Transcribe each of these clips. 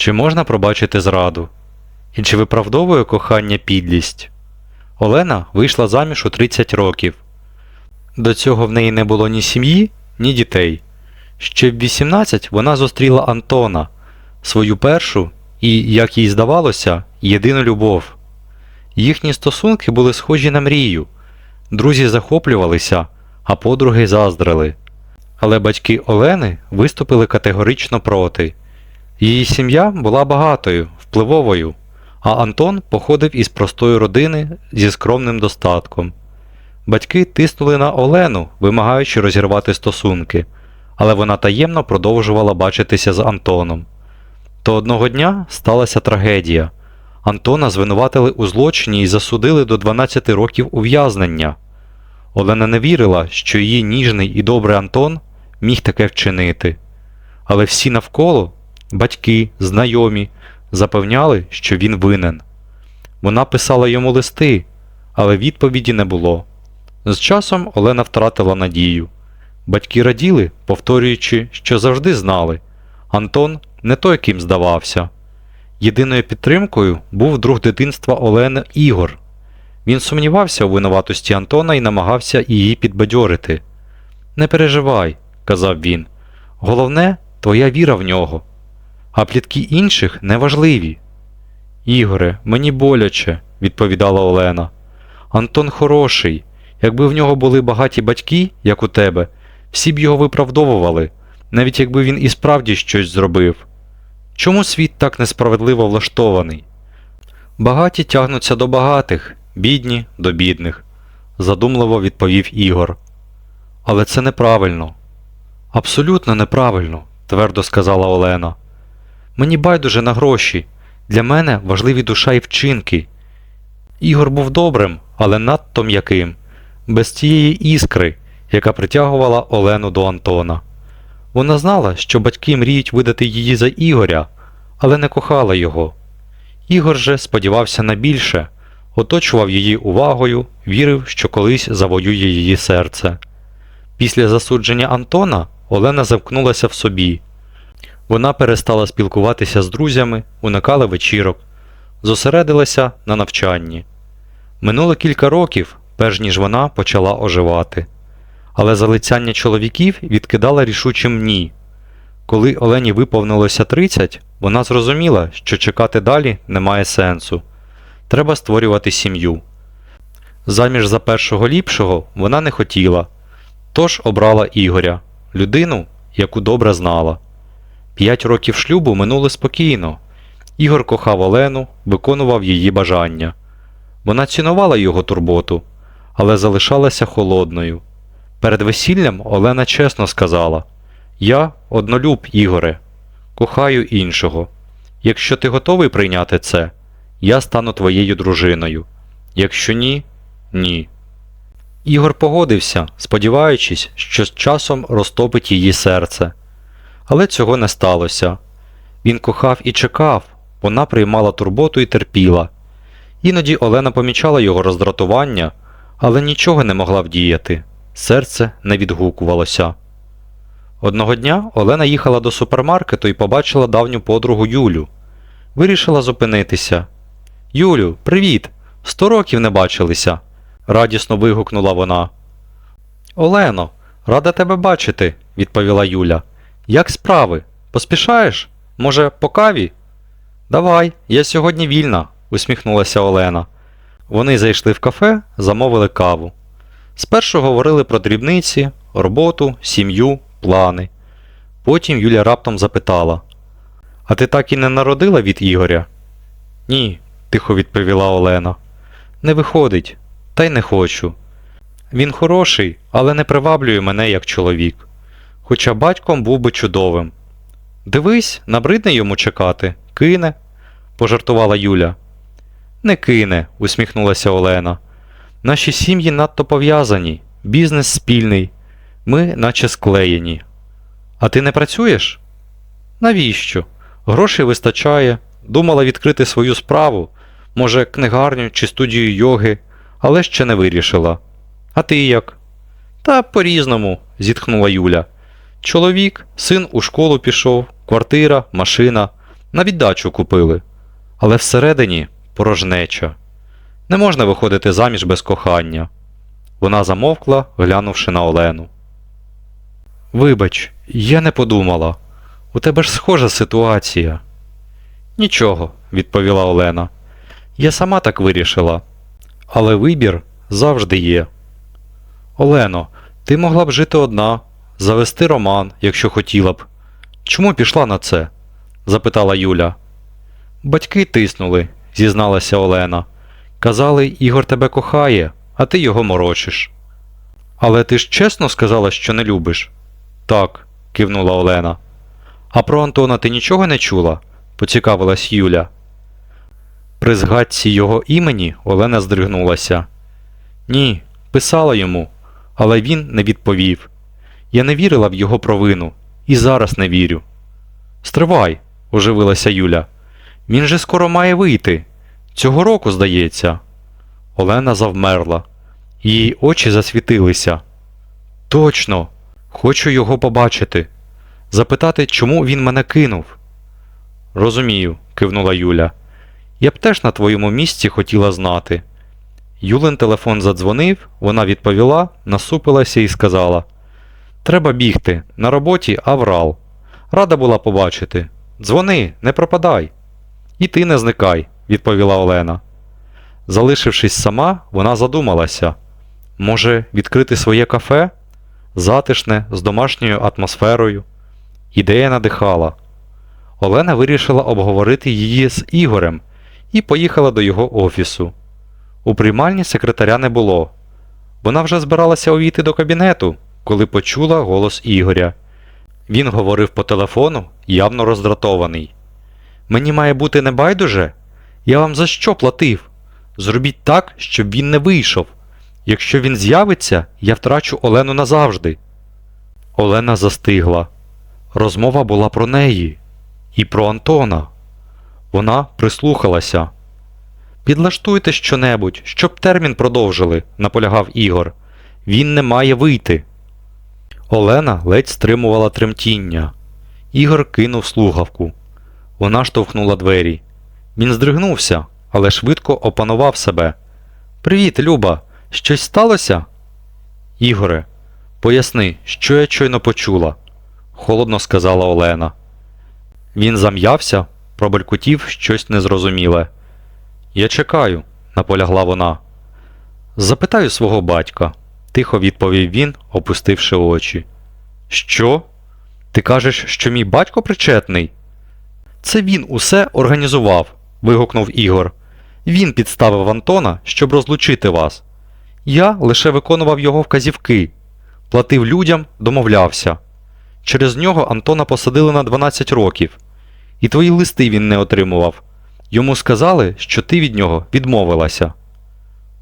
Чи можна пробачити зраду? І чи виправдовує кохання підлість? Олена вийшла заміж у 30 років. До цього в неї не було ні сім'ї, ні дітей. Ще в 18 вона зустріла Антона, свою першу і, як їй здавалося, єдину любов. Їхні стосунки були схожі на мрію. Друзі захоплювалися, а подруги заздрили. Але батьки Олени виступили категорично проти. Її сім'я була багатою, впливовою, а Антон походив із простої родини зі скромним достатком. Батьки тиснули на Олену, вимагаючи розірвати стосунки, але вона таємно продовжувала бачитися з Антоном. То одного дня сталася трагедія. Антона звинуватили у злочині і засудили до 12 років ув'язнення. Олена не вірила, що її ніжний і добрий Антон міг таке вчинити. Але всі навколо, батьки, знайомі, запевняли, що він винен. Вона писала йому листи, але відповіді не було. З часом Олена втратила надію. Батьки раділи, повторюючи, що завжди знали. Антон не той, ким здавався. Єдиною підтримкою був друг дитинства Олени Ігор. Він сумнівався у винуватості Антона і намагався її підбадьорити. Не переживай, казав він. Головне твоя віра в нього. А плітки інших неважливі. Ігоре, мені боляче, відповідала Олена. Антон хороший. Якби в нього були багаті батьки, як у тебе, всі б його виправдовували, навіть якби він і справді щось зробив. Чому світ так несправедливо влаштований? Багаті тягнуться до багатих, бідні до бідних, задумливо відповів Ігор. Але це неправильно. Абсолютно неправильно, твердо сказала Олена. Мені байдуже на гроші. Для мене важливі душа і вчинки. Ігор був добрим, але надто м'яким, без тієї іскри, яка притягувала Олену до Антона. Вона знала, що батьки мріють видати її за Ігоря, але не кохала його. Ігор же сподівався на більше, оточував її увагою, вірив, що колись завоює її серце. Після засудження Антона Олена замкнулася в собі. Вона перестала спілкуватися з друзями, уникала вечірок, зосередилася на навчанні. Минуло кілька років, перш ніж вона почала оживати. Але залицяння чоловіків відкидала рішучим ні. Коли Олені виповнилося 30, вона зрозуміла, що чекати далі немає сенсу. Треба створювати сім'ю. Заміж за першого ліпшого вона не хотіла, тож обрала Ігоря, людину, яку добре знала. П'ять років шлюбу минули спокійно. Ігор кохав Олену, виконував її бажання. Вона цінувала його турботу, але залишалася холодною. Перед весіллям Олена чесно сказала: Я однолюб, Ігоре, кохаю іншого. Якщо ти готовий прийняти це, я стану твоєю дружиною. Якщо ні, ні. Ігор погодився, сподіваючись, що з часом розтопить її серце. Але цього не сталося. Він кохав і чекав, вона приймала турботу і терпіла. Іноді Олена помічала його роздратування, але нічого не могла вдіяти. Серце не відгукувалося. Одного дня Олена їхала до супермаркету і побачила давню подругу Юлю. Вирішила зупинитися. Юлю, привіт! Сто років не бачилися, радісно вигукнула вона. Олено, рада тебе бачити, відповіла Юля. Як справи? Поспішаєш? Може, по каві? Давай, я сьогодні вільна, усміхнулася Олена. Вони зайшли в кафе, замовили каву. Спершу говорили про дрібниці, роботу, сім'ю, плани. Потім Юля раптом запитала: А ти так і не народила від Ігоря? Ні, тихо відповіла Олена. Не виходить, та й не хочу. Він хороший, але не приваблює мене як чоловік. Хоча батьком був би чудовим. Дивись, набридне йому чекати, кине, пожартувала Юля. Не кине, усміхнулася Олена. Наші сім'ї надто пов'язані, бізнес спільний, ми наче склеєні. А ти не працюєш? Навіщо? Грошей вистачає, думала відкрити свою справу, може, книгарню чи студію йоги, але ще не вирішила. А ти як? Та по-різному, зітхнула Юля. Чоловік, син у школу пішов, квартира, машина, На віддачу купили. Але всередині порожнеча. Не можна виходити заміж без кохання. Вона замовкла, глянувши на Олену. Вибач, я не подумала. У тебе ж схожа ситуація. Нічого, відповіла Олена. Я сама так вирішила. Але вибір завжди є. Олено, ти могла б жити одна, завести роман, якщо хотіла б. Чому пішла на це? запитала Юля. Батьки тиснули, зізналася Олена. Казали, Ігор тебе кохає, а ти його морочиш. Але ти ж чесно сказала, що не любиш? Так, кивнула Олена. А про Антона ти нічого не чула? поцікавилась Юля. При згадці його імені Олена здригнулася. Ні, писала йому, але він не відповів. Я не вірила в його провину і зараз не вірю. Стривай, оживилася Юля. Він же скоро має вийти. Цього року, здається. Олена завмерла. Її очі засвітилися. Точно, хочу його побачити. Запитати, чому він мене кинув. Розумію, кивнула Юля. Я б теж на твоєму місці хотіла знати. Юлин телефон задзвонив, вона відповіла, насупилася і сказала: Треба бігти, на роботі аврал. Рада була побачити. Дзвони, не пропадай. І ти не зникай, відповіла Олена. Залишившись сама, вона задумалася може, відкрити своє кафе? Затишне, з домашньою атмосферою. Ідея надихала. Олена вирішила обговорити її з Ігорем і поїхала до його офісу. У приймальні секретаря не було. Вона вже збиралася увійти до кабінету, коли почула голос Ігоря. Він говорив по телефону, явно роздратований. Мені має бути небайдуже? Я вам за що платив? Зробіть так, щоб він не вийшов. Якщо він з'явиться, я втрачу Олену назавжди. Олена застигла. Розмова була про неї і про Антона. Вона прислухалася. Підлаштуйте щонебудь, щоб термін продовжили, наполягав Ігор. Він не має вийти. Олена ледь стримувала тремтіння. Ігор кинув слухавку. Вона штовхнула двері. Він здригнувся, але швидко опанував себе. Привіт, Люба! Щось сталося? Ігоре, поясни, що я щойно почула, холодно сказала Олена. Він зам'явся, пробелькотів щось незрозуміле. Я чекаю, наполягла вона. Запитаю свого батька, тихо відповів він, опустивши очі. Що? Ти кажеш, що мій батько причетний? Це він усе організував, вигукнув Ігор. Він підставив Антона, щоб розлучити вас. Я лише виконував його вказівки, платив людям, домовлявся. Через нього Антона посадили на 12 років, і твої листи він не отримував. Йому сказали, що ти від нього відмовилася.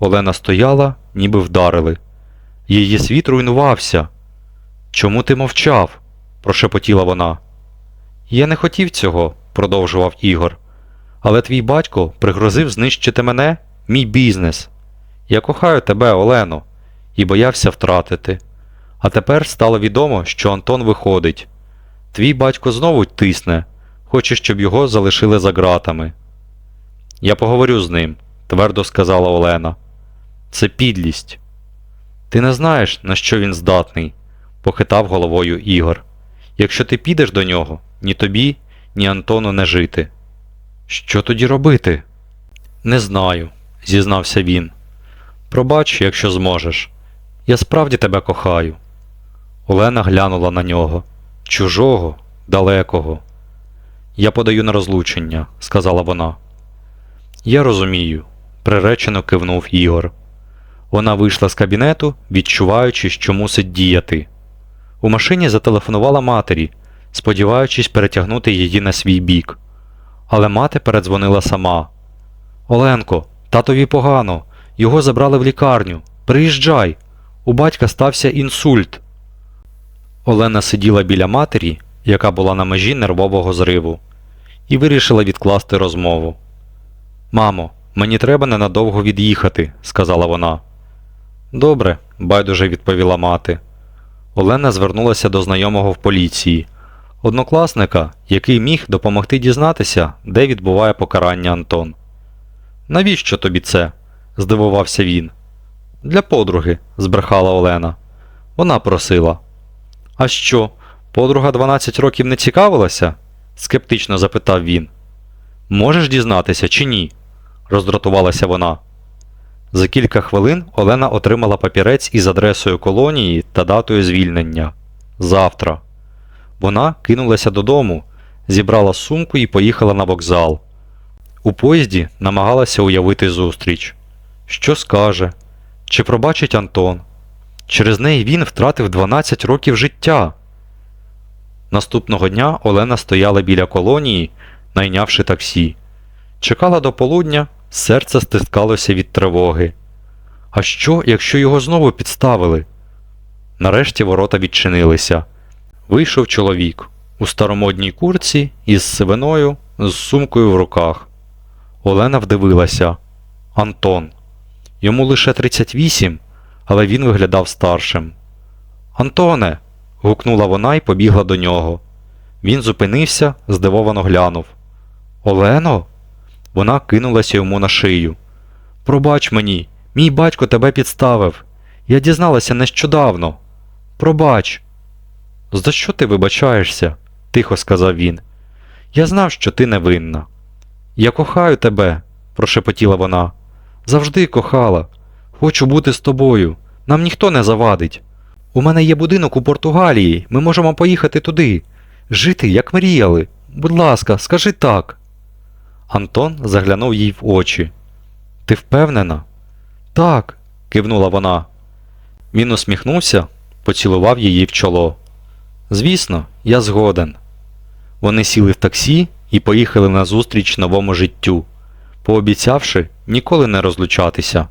Олена стояла, ніби вдарили. Її світ руйнувався. Чому ти мовчав? прошепотіла вона. Я не хотів цього, продовжував Ігор. Але твій батько пригрозив знищити мене, мій бізнес. Я кохаю тебе, Олено, і боявся втратити. А тепер стало відомо, що Антон виходить. Твій батько знову тисне, хоче, щоб його залишили за ґратами. Я поговорю з ним, твердо сказала Олена. Це підлість. Ти не знаєш, на що він здатний, похитав головою Ігор. Якщо ти підеш до нього, ні тобі, ні Антону не жити. Що тоді робити? Не знаю, зізнався він. Пробач, якщо зможеш. Я справді тебе кохаю. Олена глянула на нього. Чужого, далекого. Я подаю на розлучення, сказала вона. Я розумію, приречено кивнув Ігор. Вона вийшла з кабінету, відчуваючи, що мусить діяти. У машині зателефонувала матері, сподіваючись перетягнути її на свій бік. Але мати передзвонила сама. Оленко, татові погано. Його забрали в лікарню. Приїжджай. У батька стався інсульт. Олена сиділа біля матері, яка була на межі нервового зриву, і вирішила відкласти розмову. Мамо, мені треба ненадовго від'їхати, сказала вона. Добре, байдуже відповіла мати. Олена звернулася до знайомого в поліції. однокласника, який міг допомогти дізнатися, де відбуває покарання Антон. Навіщо тобі це? здивувався він. Для подруги, збрехала Олена. Вона просила. А що, подруга 12 років не цікавилася? скептично запитав він. Можеш дізнатися чи ні? роздратувалася вона. За кілька хвилин Олена отримала папірець із адресою колонії та датою звільнення. Завтра. Вона кинулася додому, зібрала сумку і поїхала на вокзал. У поїзді намагалася уявити зустріч. Що скаже? Чи пробачить Антон? Через неї він втратив 12 років життя. Наступного дня Олена стояла біля колонії, найнявши таксі. Чекала до полудня, серце стискалося від тривоги. А що, якщо його знову підставили? Нарешті ворота відчинилися. Вийшов чоловік у старомодній курці із сивиною, з сумкою в руках. Олена вдивилася. Антон. Йому лише 38, але він виглядав старшим. Антоне. гукнула вона і побігла до нього. Він зупинився, здивовано глянув. Олено? Вона кинулася йому на шию. Пробач мені, мій батько тебе підставив. Я дізналася нещодавно. Пробач. За що ти вибачаєшся? тихо сказав він. Я знав, що ти невинна. Я кохаю тебе, прошепотіла вона. Завжди кохала. Хочу бути з тобою. Нам ніхто не завадить. У мене є будинок у Португалії. Ми можемо поїхати туди. Жити, як мріяли. Будь ласка, скажи так. Антон заглянув їй в очі. Ти впевнена? Так, кивнула вона. Він усміхнувся, поцілував її в чоло. Звісно, я згоден. Вони сіли в таксі і поїхали назустріч новому життю, пообіцявши ніколи не розлучатися.